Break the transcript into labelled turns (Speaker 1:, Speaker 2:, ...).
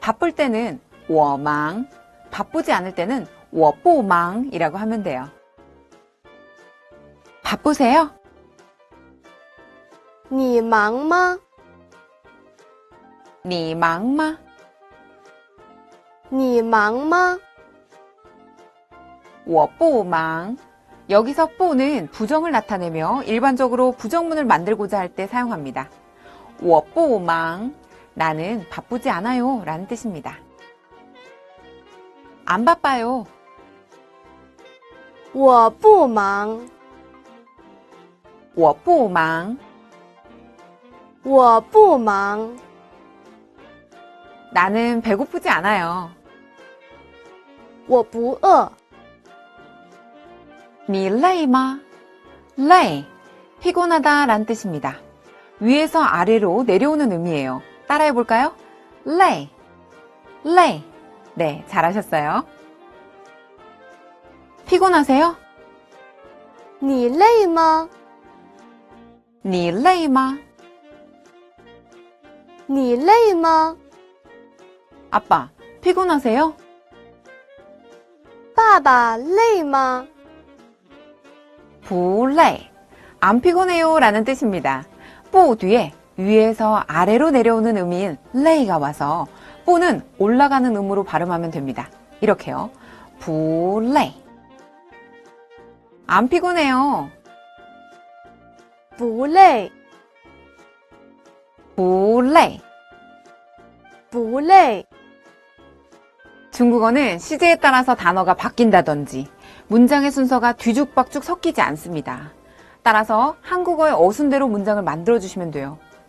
Speaker 1: 바쁠 때는 我忙, 바쁘지 않을 때는 我不忙이라고 하면 돼요. 바쁘세요?
Speaker 2: 你忙吗？
Speaker 1: 你忙吗?
Speaker 2: 你忙吗？
Speaker 1: 我不忙. 여기서 不는 부정을 나타내며 일반적으로 부정문을 만들고자 할 때 사용합니다. 我不忙. 나는 바쁘지 않아요. 라는 뜻입니다. 안 바빠요.
Speaker 2: 我不忙，
Speaker 1: 我不忙.
Speaker 2: 我不忙，
Speaker 1: 나는 배고프지 않아요.
Speaker 2: 我不饿。
Speaker 1: 你累吗? 累. 피곤하다 라는 뜻입니다. 위에서 아래로 내려오는 의미예요. 따라해 볼까요? 累,累. 네, 잘하셨어요. 피곤하세요?
Speaker 2: 你累吗？
Speaker 1: 你累吗?
Speaker 2: 你累吗？
Speaker 1: 아빠, 피곤하세요?
Speaker 2: 爸爸累吗？
Speaker 1: 不累. 안 피곤해요 라는 뜻입니다. 不 뒤에 위에서 아래로 내려오는 음인 레이가 와서 뿌는 올라가는 음으로 발음하면 됩니다. 이렇게요. 불레. 안 피곤해요.
Speaker 2: 불레.
Speaker 1: 불레.
Speaker 2: 불레.
Speaker 1: 중국어는 시제에 따라서 단어가 바뀐다든지 문장의 순서가 뒤죽박죽 섞이지 않습니다. 따라서 한국어의 어순대로 문장을 만들어 주시면 돼요.